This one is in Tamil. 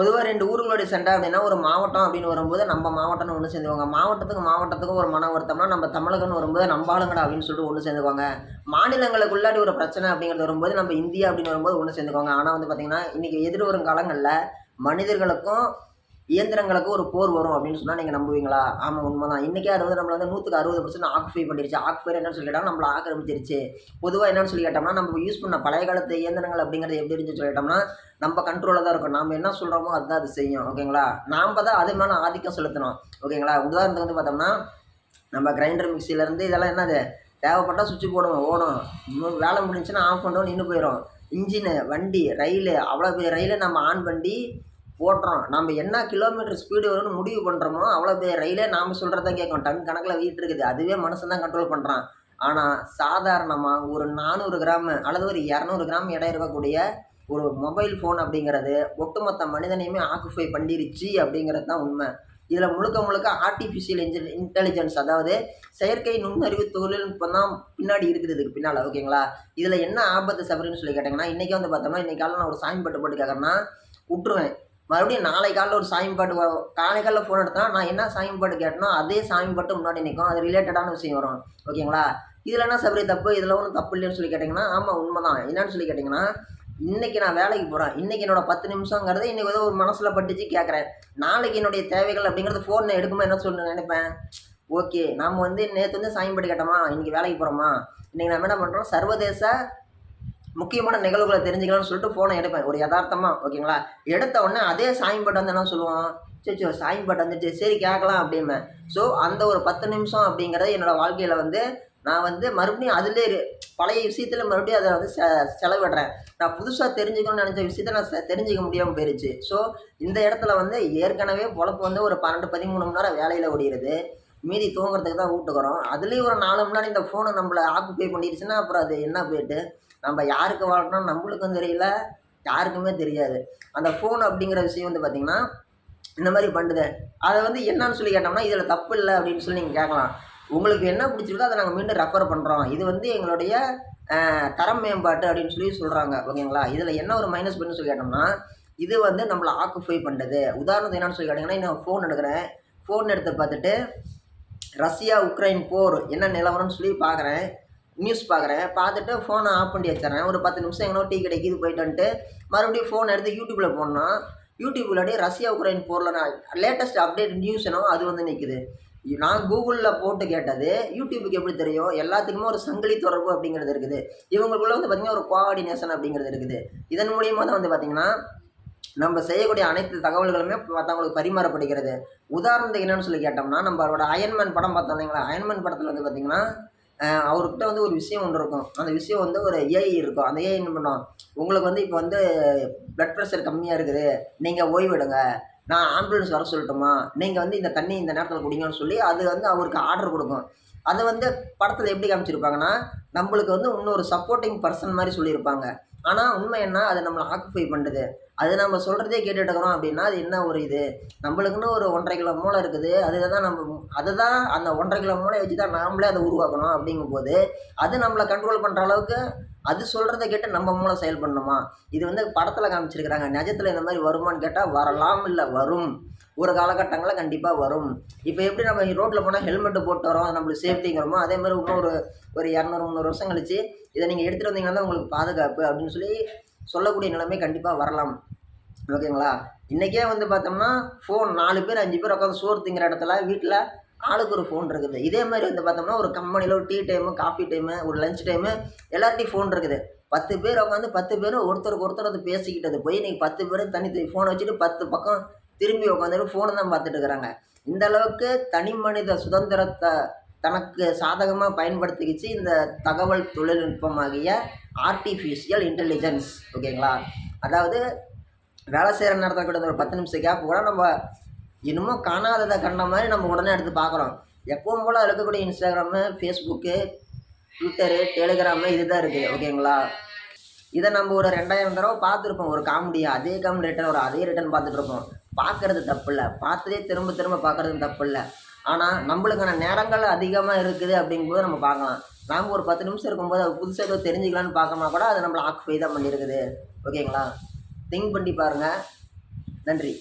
பொதுவாக ரெண்டு ஊருங்களுடைய சண்டை அப்படின்னா ஒரு மாவட்டம் அப்படின்னு வரும்போது நம்ம மாவட்டம்னு ஒன்று சேர்ந்துவாங்க மாவட்டத்துக்கு மாவட்டத்துக்கும் ஒரு மன வருத்தம்னா நம்ம தமிழகம்னு வரும்போது நம்ம ஆளுங்கடா அப்படின்னு சொல்லிட்டு ஒன்று சேர்ந்துக்குவாங்க. மாநிலங்களுக்குள்ளாடி ஒரு பிரச்சனை அப்படிங்கிறது வரும்போது நம்ம இந்தியா அப்படின்னு வரும்போது ஒன்று சேர்ந்துக்குவாங்க. ஆனால் வந்து பார்த்திங்கன்னா இன்றைக்கி எதிர்வரும் காலங்களில் மனிதர்களுக்கும் இயந்திரங்களுக்கு ஒரு போர் வரும் அப்படின்னு சொன்னால் நீங்கள் நம்புவீங்களா? ஆமாம் உண்மை தான் இன்றைக்கே அது வந்து நம்மளை வந்து நூற்றுக்கு அறுபது பர்சன்ட் ஆக்குஃபை பண்ணிடுச்சு ஆக்குஃபை என்னன்னு சொல்லி கேட்டால் நம்மளை ஆக்கிரமிச்சிருச்சு. பொதுவாக என்னன்னு சொல்லி கேட்டோம்னா நம்ம யூஸ் பண்ண பழைய காலத்து இயந்திரங்கள் அப்படிங்கிறது எப்படி இருந்துச்சு சொல்லிட்டோம்னா நம்ம கண்ட்ரோலில் தான் இருக்கும் நம்ம என்ன சொல்கிறோமோ அதுதான் அது செய்யும். ஓகேங்களா? நாம் தான் அது மேலே ஆதிக்கம் செலுத்தணும். ஓகேங்களா? உதாரணத்துக்கு வந்து பார்த்தோம்னா நம்ம கிரைண்டர் மிக்சிலேருந்து இதெல்லாம் என்னது? தேவைப்பட்டால் சுவிட்ச் போடுவோம் ஓடும். வேலை முடிஞ்சுன்னா ஆஃப் பண்ணுறோம் நின்று போயிடும் இன்ஜினு வண்டி ரயிலு அவ்வளோ பெரிய ரயிலை நம்ம ஆன் பண்ணி ஓட்டுறோம் நம்ம என்ன கிலோமீட்டர் ஸ்பீடு வரும்னு முடிவு பண்ணுறோமோ அவ்வளோ பெரிய ரயிலே நாம் சொல்கிறத கேட்கும். டன் கணக்கில் வெயிட் இருக்குது. அதுவே மனுஷன் தான் கண்ட்ரோல் பண்ணுறான் ஆனால் சாதாரணமாக ஒரு நானூறு கிராம் அல்லது ஒரு இரநூறு கிராம் இடம் இருக்கக்கூடிய ஒரு மொபைல் ஃபோன் அப்படிங்கிறது ஒட்டுமொத்த மனிதனையுமே ஆக்குஃபை பண்ணிருச்சு அப்படிங்கிறது தான் உண்மை. இதில் முழுக்க முழுக்க ஆர்டிஃபிஷியல் இன்ஜி இன்டெலிஜென்ஸ் அதாவது செயற்கை நுண்ணறிவு தொழில்நுட்பம் தான் பின்னாடி இருக்குது. இதுக்கு பின்னால் ஓகேங்களா இதில் என்ன ஆபத்து சபரின்னு சொல்லி கேட்டிங்கன்னா இன்றைக்கி வந்து பார்த்தோம்னா இன்றைக்கி நான் ஒரு சாமி பட்டு போட்டு கேட்குறேன்னா விட்டுருவேன் மறுபடியும் நாளை காலையில் ஒரு சாமி பாட்டு காலை காலையில் ஃபோன் எடுத்தால் நான் என்ன சாமி பாட்டு கேட்டனோ அதே சாமி பாட்டு முன்னாடி நிற்கும் அது ரிலேட்டடான விஷயம் வரும். ஓகேங்களா? இதில் என்ன சபரி தப்பு? இதில் ஒன்றும் தப்பு இல்லைன்னு சொல்லி கேட்டிங்கன்னா ஆமாம் உண்மை தான் என்னன்னு சொல்லி கேட்டிங்கன்னா இன்றைக்கி நான் வேலைக்கு போகிறேன் இன்றைக்கி என்னோட பத்து நிமிஷங்கிறது இன்றைக்கி ஏதோ ஒரு மனசில் பட்டுச்சு கேட்குறேன் நாளைக்கு என்னுடைய தேவைகள் அப்படிங்கிறது ஃபோனை எடுக்கும்போது என்ன சொல்லு நினைப்பேன்? ஓகே நாம் வந்து நேற்று வந்து சாமி கேட்டோமா? இன்றைக்கி வேலைக்கு போகிறோமா இன்றைக்கி நம்ம என்ன பண்ணுறோம் சர்வதேச முக்கியமான நிகழ்வுகளை தெரிஞ்சுக்கலாம்னு சொல்லிட்டு ஃபோனை எடுப்பேன். ஒரு யதார்த்தமாக ஓகேங்களா? எடுத்த உடனே அதே சாயம்பட்டு வந்து என்ன சொல்லுவோம் சரி சாயம்பட்டு வந்துட்டு சரி கேட்கலாம் அப்படிம்பேன். ஸோ அந்த ஒரு பத்து நிமிஷம் அப்படிங்கிறது என்னோடய வாழ்க்கையில் வந்து நான் வந்து மறுபடியும் அதிலே பழைய விஷயத்தில் மறுபடியும் அதை வந்து செ செலவிடுறேன். நான் புதுசாக தெரிஞ்சுக்கணும்னு நினச்ச விஷயத்த நான் தெரிஞ்சிக்க முடியாமல் போயிடுச்சு ஸோ இந்த இடத்துல வந்து ஏற்கனவே பொழப்பு வந்து ஒரு பன்னெண்டு பதிமூணு மணி நேரம் வேலையில் ஓடிடுது மீதி தூங்குறதுக்கு தான் வீட்டுக்கிறோம் அதுலேயும் ஒரு நாலு மணி நேரம் இந்த ஃபோனை நம்மளை ஆக்குப்பை பண்ணிடுச்சுன்னா அப்புறம் அது என்ன போயிட்டு? நம்ம யாருக்கு வாழணும் நம்மளுக்கும் தெரியல யாருக்குமே தெரியாது. அந்த ஃபோன் அப்படிங்கிற விஷயம் வந்து பார்த்திங்கன்னா இந்த மாதிரி பண்ணுது அதை வந்து என்னன்னு சொல்லி கேட்டோம்னா இதில் தப்பு இல்லை அப்படின்னு சொல்லி நீங்கள் கேட்கலாம். உங்களுக்கு என்ன பிடிச்சிருக்கோ அதை நாங்கள் மீண்டும் ரெஃபர் பண்ணுறோம் இது வந்து எங்களுடைய தரம் மேம்பாட்டு அப்படின்னு சொல்லி சொல்கிறாங்க ஓகேங்களா? இதில் என்ன ஒரு மைனஸ் பண்ணு சொல்லி கேட்டோம்னா இது வந்து நம்மளை ஆக்குஃபை பண்ணுறது உதாரணத்துக்கு என்னன்னு சொல்லி கேட்டிங்கன்னா நான் ஃபோன் எடுக்கிறேன். ஃபோன் எடுத்து பார்த்துட்டு ரஷ்யா உக்ரைன் போர் என்ன நிலவரம்னு சொல்லி பார்க்குறேன். நியூஸ் பார்க்குறேன். பார்த்துட்டு ஃபோனை ஆஃப் பண்ணி வச்சிடறேன். ஒரு பத்து நிமிஷம் எங்கனோ டீ கிடைக்குது போயிட்டு வந்துட்டு மறுபடியும் ஃபோன் எடுத்து யூடியூப்பில் போடணும். யூடியூப்லாடி ரஷ்யா உக்ரைன் போரில் நான் லேட்டஸ்ட் அப்டேட் நியூஸ் அது வந்து நிற்குது நான் கூகுளில் போட்டு கேட்டது யூடியூபுக்கு எப்படி தெரியும்? எல்லாத்துக்குமே ஒரு சங்கிலி தொடர்பு அப்படிங்கிறது இருக்குது. இவங்களுக்குள்ள வந்து பார்த்திங்கன்னா ஒரு கோஆர்டினேஷன் அப்படிங்கிறது இருக்குது. இதன் மூலியமாக தான் வந்து பார்த்திங்கன்னா நம்ம செய்யக்கூடிய அனைத்து தகவல்களுமே மற்றவங்களுக்கு பரிமாறப்படுகிறது. உதாரணத்துக்கு என்னென்னு சொல்லி கேட்டோம்னா நம்மளோட அயன்மேன் படம் பார்த்தோம் இல்லைங்களா? அயன்மேன் படத்தில் வந்து பார்த்திங்கன்னா அவர்கிட்ட வந்து ஒரு விஷயம் ஒன்று இருக்கும். அந்த விஷயம் வந்து ஒரு ஏஐ இருக்கும். அந்த ஏஐ என்ன பண்ணும்? உங்களுக்கு வந்து இப்போ வந்து ப்ளட் ப்ரெஷர் கம்மியாக இருக்குது. நீங்கள் ஓய்வெடுங்க. நான் ஆம்புலன்ஸ் வர சொல்லட்டுமா? நீங்கள் வந்து இந்த தண்ணி இந்த நேரத்தில் குடிங்கன்னு சொல்லி அது வந்து அவருக்கு ஆர்டர் கொடுக்கும். அதை வந்து படத்தில் எப்படி காமிச்சிருப்பாங்கன்னா நம்மளுக்கு வந்து இன்னொரு சப்போர்ட்டிங் பர்சன் மாதிரி சொல்லியிருப்பாங்க. ஆனால் உண்மை என்ன? அது நம்மளை ஆக்குப்பை பண்ணுது. அது நம்ம சொல்கிறதே கேட்டுட்டு இருக்கிறோம் அப்படின்னா அது என்ன ஒரு இது? நம்மளுக்குன்னு ஒரு ஒன்றரை கிலோ மூளை இருக்குது. அதுதான் நம்ம அதை தான் அந்த ஒன்றரை கிலோ மூளை வச்சு தான் நாமளே அதை உருவாக்கணும் அப்படிங்கும்போது அது நம்மளை கண்ட்ரோல் பண்ணுற அளவுக்கு அது சொல்கிறத கேட்டு நம்ம மூலம் செயல் பண்ணணுமா இது வந்து படத்தில் காமிச்சிருக்கிறாங்க நிஜத்தில் இந்த மாதிரி வருமான்னு கேட்டால் வரலாம் இல்லை வரும். ஒரு காலகட்டங்களில் கண்டிப்பாக வரும். இப்போ எப்படி நம்ம ரோட்டில் போனால் ஹெல்மெட்டு போட்டு வரோம் நம்மளுக்கு சேஃப்டிங்கிறோமோ அதே மாதிரி இன்னும் ஒரு ஒரு இரநூறு முந்நூறு வருஷம் கழிச்சு இதை நீங்கள் எடுத்துகிட்டு வந்தீங்கன்னா உங்களுக்கு பாதுகாப்பு அப்படின்னு சொல்லி சொல்லக்கூடிய நிலைமை கண்டிப்பாக வரலாம். ஓகேங்களா? இன்றைக்கே வந்து பார்த்தோம்னா ஃபோன் நாலு பேர் அஞ்சு பேர் உட்காந்து சோறு திங்கிற இடத்துல வீட்டில் ஆளுக்கு ஒரு ஃபோன் இருக்குது. இதே மாதிரி வந்து பார்த்தோம்னா ஒரு கம்பெனியில் ஒரு டீ டைமு காஃபி டைமு ஒரு லஞ்ச் டைமு எல்லார்ட்டையும் ஃபோன் இருக்குது. பத்து பேர் உட்காந்து பத்து பேரும் ஒருத்தருக்கு ஒருத்தர் அது பேசிக்கிட்டது. போய் நீங்கள் பத்து பேரும் தனி ஃபோனை வச்சுட்டு பத்து பக்கம் திரும்பி உட்காந்துட்டு ஃபோனை தான் பார்த்துட்டு இருக்கிறாங்க இந்த அளவுக்கு தனி மனித சுதந்திரத்தை தனக்கு சாதகமாக பயன்படுத்திக்கிச்சு இந்த தகவல் தொழில்நுட்பமாகிய ஆர்டிஃபிஷியல் இன்டெலிஜென்ஸ் ஓகேங்களா? அதாவது வேலை செய்கிற நேரத்தில் கூட ஒரு பத்து நிமிஷம் கேப் கூட நம்ம இன்னமும் காணாததை கண்ட மாதிரி நம்ம உடனே எடுத்து பார்க்குறோம். எப்பவும் போல் இருக்கக்கூடிய இன்ஸ்டாகிராமு ஃபேஸ்புக்கு ட்விட்டரு டெலிகிராமு இதுதான் இருக்குது ஓகேங்களா இதை நம்ம ஒரு ரெண்டாயிரம் தடவை பார்த்துருப்போம் ஒரு காமெடியாக அதே காமெடி ரிட்டன் ஒரு அதே ரிட்டன் பார்த்துட்ருப்போம் பார்க்குறது தப்பில்லை. தப்பு இல்லை பார்த்ததே திரும்ப திரும்ப பார்க்கறது தப்பு இல்லை ஆனால் நம்மளுக்கான நேரங்கள் அதிகமாக இருக்குது அப்படிங்கும்போது நம்ம பார்க்கலாம். நாம் ஒரு பத்து நிமிஷம் இருக்கும்போது அது புதுசாக ஏதோ தெரிஞ்சுக்கலான்னு பார்க்கமா கூட அது நம்மளை ஆக்குபை தான் பண்ணியிருக்குது ஓகேங்களா திங்க் பண்ணி பாருங்கள் நன்றி.